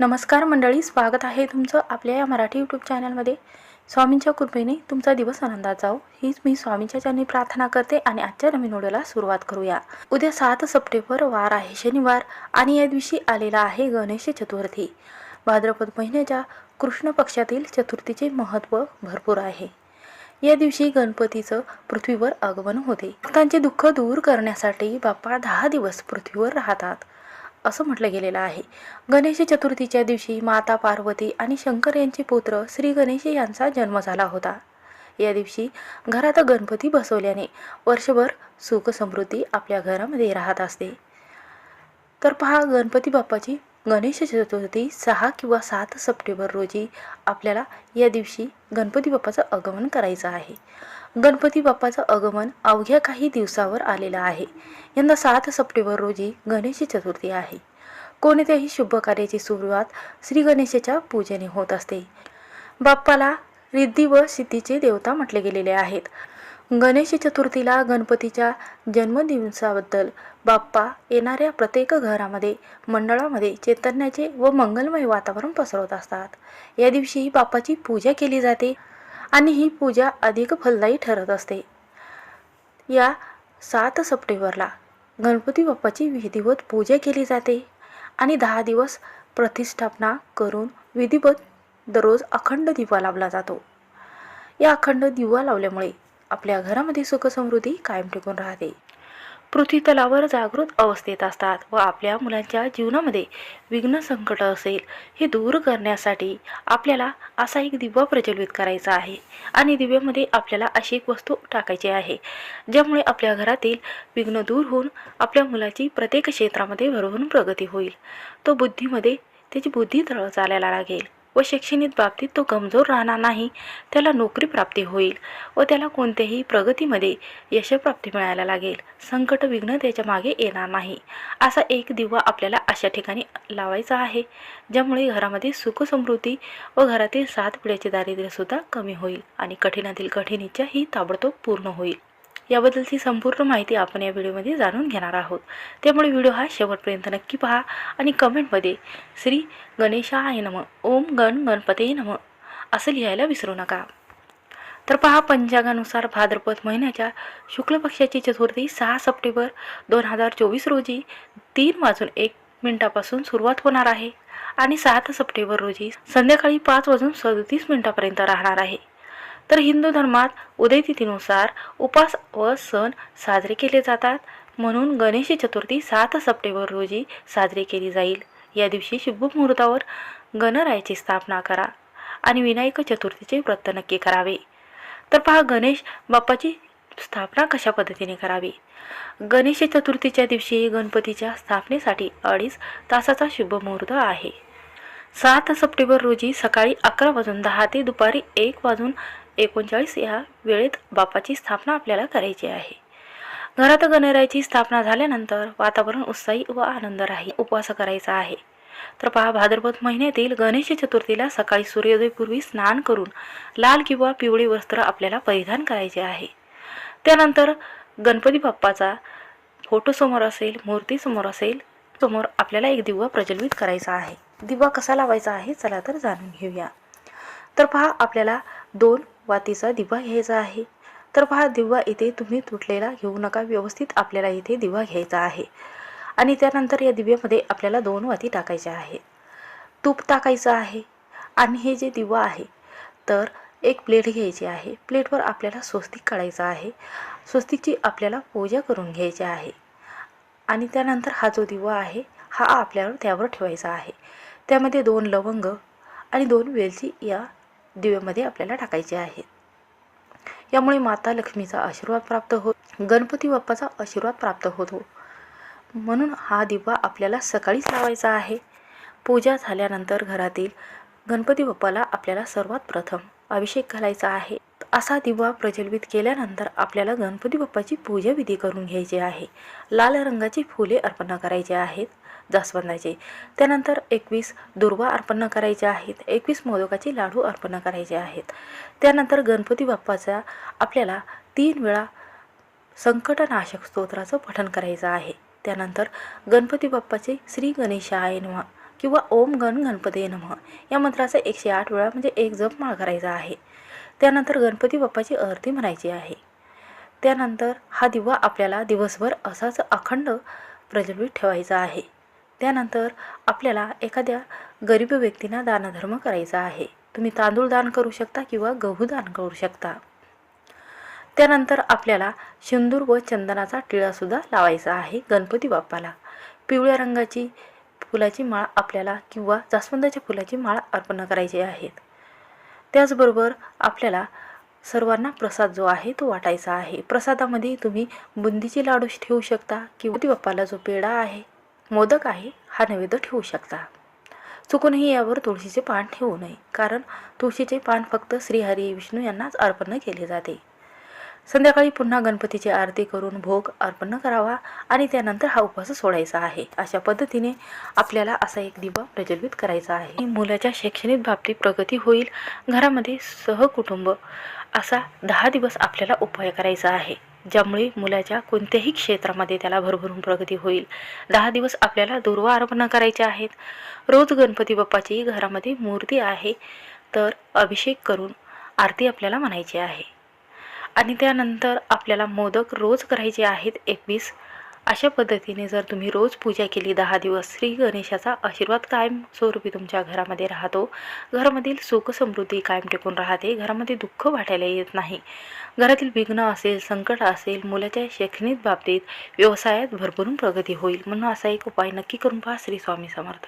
नमस्कार मंडळी स्वागत आहे तुमचं आपल्या या मराठी यूट्यूब चॅनलमध्ये स्वामींच्या कृपेने तुमचा दिवस आनंदात जाओ हीच मी स्वामींच्या चरणी प्रार्थना करते आणि आजच्या नवीन व्हिडिओला सुरुवात करूया. उद्या सात सप्टेंबर वार आहे शनिवार आणि या दिवशी आलेला आहे गणेश चतुर्थी. भाद्रपद महिन्याच्या कृष्ण पक्षातील चतुर्थीचे महत्त्व भरपूर आहे. या दिवशी गणपतीचं पृथ्वीवर आगमन होते. भक्तांचे दुःख दूर करण्यासाठी बाप्पा दहा दिवस पृथ्वीवर राहतात. असं म्हटलं गेलेलं आहे. गणेश चतुर्थीच्या दिवशी माता पार्वती आणि शंकर यांचे पुत्र श्री गणेश यांचा जन्म झाला होता. या दिवशी घरात गणपती बसवल्याने वर्षभर सुख समृद्धी आपल्या घरामध्ये राहत असते. तर पहा गणपती बाप्पाची गणेश चतुर्थी सहा किंवा सात सप्टेंबर रोजी आपल्याला या दिवशी गणपती बाप्पाचं आगमन करायचं आहे. गणपती बाप्पाचं आगमन अवघ्या काही दिवसावर आलेलं आहे. यंदा सात सप्टेंबर रोजी गणेश चतुर्थी आहे. कोणत्याही शुभ कार्याची सुरुवात श्री गणेशाच्या पूजेने होत असते. बाप्पाला रिद्धी व सिद्धीचे देवता म्हटले गेलेले आहेत. गणेश चतुर्थीला गणपतीच्या जन्मदिवसाबद्दल बाप्पा येणाऱ्या प्रत्येक घरामध्ये मंडळामध्ये चैतन्याचे व मंगलमय वातावरण पसरवत असतात. या दिवशी बाप्पाची पूजा केली जाते. आणि ही पूजा अधिक फलदायी ठरत असते. या सात सप्टेंबरला गणपती बाप्पाची विधिवत पूजा केली जाते आणि दहा दिवस प्रतिष्ठापना करून विधिवत दररोज अखंड दिवा लावला जातो. या अखंड दिवा लावल्यामुळे आपल्या घरामध्ये सुखसमृद्धी कायम टिकून राहते. पृथ्वीतलावर जागृत अवस्थेत असतात व आपल्या मुलांच्या जीवनामध्ये विघ्न संकट असेल हे दूर करण्यासाठी आपल्याला असा एक दिवा प्रज्वलित करायचा आहे. आणि दिव्यामध्ये आपल्याला अशी एक वस्तू टाकायची आहे ज्यामुळे आपल्या घरातील विघ्न दूर होऊन आपल्या मुलाची प्रत्येक क्षेत्रामध्ये भरभरून प्रगती होईल. तो बुद्धीमध्ये त्याची बुद्धी तळ चालायला लागेल. व शैक्षणिक बाबतीत तो कमजोर राहणार नाही त्याला नोकरी प्राप्ती होईल व त्याला कोणत्याही प्रगतीमध्ये यशप्राप्ती मिळायला लागेल. संकट विघ्न त्याच्यामागे येणार नाही. असा एक दिवा आपल्याला अशा ठिकाणी लावायचा आहे ज्यामुळे घरामध्ये सुख समृद्धी व घरातील सात पिढ्याचे दारिद्र्यसुद्धा कमी होईल आणि कठीणातील कठीणीच्या ही ताबडतोब पूर्ण होईल. याबद्दलची संपूर्ण माहिती आपण या व्हिडिओमध्ये जाणून घेणार आहोत. त्यामुळे व्हिडिओ हा शेवटपर्यंत नक्की पहा आणि कमेंटमध्ये श्री गणेशाय नम ओम गण गणपते नम असं लिहायला विसरू नका. तर पहा पंचांगानुसार भाद्रपद महिन्याच्या शुक्ल पक्षाची चतुर्थी सहा सप्टेंबर दोन हजार चोवीस रोजी तीन वाजून एक मिनिटापासून सुरुवात होणार आहे आणि सात सप्टेंबर रोजी संध्याकाळी पाच वाजून सदतीस मिनिटापर्यंत राहणार आहे. तर हिंदू धर्मात उदयतिथीनुसार उपास व सण साजरे केले जातात. म्हणून गणेश चतुर्थी सात सप्टेंबर रोजी साजरी केली जाईल. या दिवशी शुभ मुहूर्तावर गणरायाची स्थापना करा आणि विनायक चतुर्थीचे व्रत नक्की करावे. तर पहा गणेश बाप्पाची स्थापना कशा पद्धतीने करावी? गणेश चतुर्थीच्या दिवशी गणपतीच्या स्थापनेसाठी अडीच तासाचा शुभ मुहूर्त आहे. सात सप्टेंबर रोजी सकाळी अकरा वाजून दहा ते दुपारी एक वाजून एकोणचाळीस ह्या वेळेत बाप्पाची स्थापना आपल्याला करायची आहे. घरात गणरायाची स्थापना झाल्यानंतर वातावरण उत्साही व आनंद राहील उपवास करायचा आहे. तर पहा भाद्रपद महिन्यातील गणेश चतुर्थीला सकाळी सूर्योदयपूर्वी स्नान करून लाल किंवा पिवळे वस्त्र आपल्याला परिधान करायचे आहे. त्यानंतर गणपती बाप्पाचा फोटो समोर असेल मूर्ती समोर असेल समोर आपल्याला एक दिवा प्रज्वलित करायचा आहे. दिवा कसा लावायचा आहे चला तर जाणून घेऊया. तर पहा आपल्याला दोन वातीचा दिवा घ्यायचा आहे. तर हा दिवा इथे तुम्ही तुटलेला घेऊ नका. व्यवस्थित आपल्याला इथे दिवा घ्यायचा आहे. आणि त्यानंतर या दिव्यामध्ये आपल्याला दोन वाती टाकायच्या आहेत तूप टाकायचं आहे. आणि हे जे दिवा आहे तर एक प्लेट घ्यायची आहे. प्लेटवर आपल्याला स्वस्तिक काढायचं आहे. स्वस्तिकची आपल्याला पूजा करून घ्यायची आहे. आणि त्यानंतर हा जो दिवा आहे हा आपल्यावर त्यावर ठेवायचा आहे. त्यामध्ये दोन लवंग आणि दोन वेलची या दिव्यामध्ये आपल्याला टाकायचे आहेत यामुळे माता लक्ष्मीचा आशीर्वाद प्राप्त हो गणपती बाप्पाचा आशीर्वाद प्राप्त होतो. म्हणून हा दिवा आपल्याला सकाळीच लावायचा आहे. पूजा झाल्यानंतर घरातील गणपती बाप्पाला आपल्याला सर्वात प्रथम अभिषेक घालायचा आहे. असा दिवा प्रज्वलित केल्यानंतर आपल्याला गणपती बाप्पाची पूजा विधी करून घ्यायची आहे. लाल रंगाची फुले अर्पण करायची आहेत जास्वंदाचे. त्यानंतर एकवीस दुर्वा अर्पण करायचे आहेत एकवीस मोदकाचे लाडू अर्पण करायचे आहेत. त्यानंतर गणपती बाप्पाचा आपल्याला तीन वेळा संकटनाशक स्तोत्राचं पठण करायचं आहे. त्यानंतर गणपती बाप्पाचे श्री गणेशाय नमः किंवा ओम गण गणपती नमः या मंत्राचा एकशे आठ वेळा म्हणजे एक जप माळ करायचा आहे. त्यानंतर गणपती बाप्पाची आरती म्हणायची आहे. त्यानंतर हा दिवा आपल्याला दिवसभर असाच अखंड प्रज्वलित ठेवायचा आहे. त्यानंतर आपल्याला एखाद्या गरीब व्यक्तींना दानधर्म करायचा आहे. तुम्ही तांदूळ दान करू शकता किंवा गहू दान करू शकता. त्यानंतर आपल्याला सिंदूर व चंदनाचा टिळासुद्धा लावायचा आहे गणपती बाप्पाला. पिवळ्या रंगाची फुलाची माळ आपल्याला किंवा जास्वंदाच्या फुलाची माळ अर्पण करायची आहेत त्याचबरोबर आपल्याला सर्वांना प्रसाद जो आहे तो वाटायचा आहे. प्रसादामध्ये तुम्ही बुंदीचे लाडू ठेवू शकता किंवा ती बाप्पाला जो पेढा आहे मोदक आहे हा नैवेद्य ठेवू शकता. चुकूनही यावर तुळशीचे पान ठेवू नये कारण तुळशीचे पान फक्त श्रीहरी विष्णू यांनाच अर्पण केले जाते. संध्याकाळी पुन्हा गणपतीची आरती करून भोग अर्पण करावा आणि त्यानंतर हा उपवास सोडायचा आहे. अशा पद्धतीने आपल्याला असा एक दिवा प्रज्वलित करायचा आहे. मुलाच्या शैक्षणिक बाबतीत प्रगती होईल. घरामध्ये सहकुटुंब असा दहा दिवस आपल्याला उपाय करायचा आहे. ज्यामुळे मुलाच्या कोणत्याही क्षेत्रामध्ये त्याला भरभरून प्रगती होईल. दहा दिवस आपल्याला दुर्वा अर्पण करायचे आहेत. रोज गणपती बाप्पाची घरामध्ये मूर्ती आहे. तर अभिषेक करून आरती आपल्याला म्हणायची आहे. आणि त्यानंतर आपल्याला मोदक रोज करायचे आहेत एकवीस. अशा पद्धतीने जर तुम्ही रोज पूजा केली दहा दिवस श्री गणेशाचा आशीर्वाद कायम स्वरूपी तुमच्या घरामध्ये राहतो. घरामधील सुख समृद्धी कायम टिकून राहते. घरामध्ये दुःख वाटायला येत नाही. घरातील विघ्न असेल संकट असेल मुलाच्या शैक्षणिक बाबतीत व्यवसायात भरभरून प्रगती होईल. म्हणून असा एक उपाय नक्की करून पहा. श्री स्वामी समर्थ.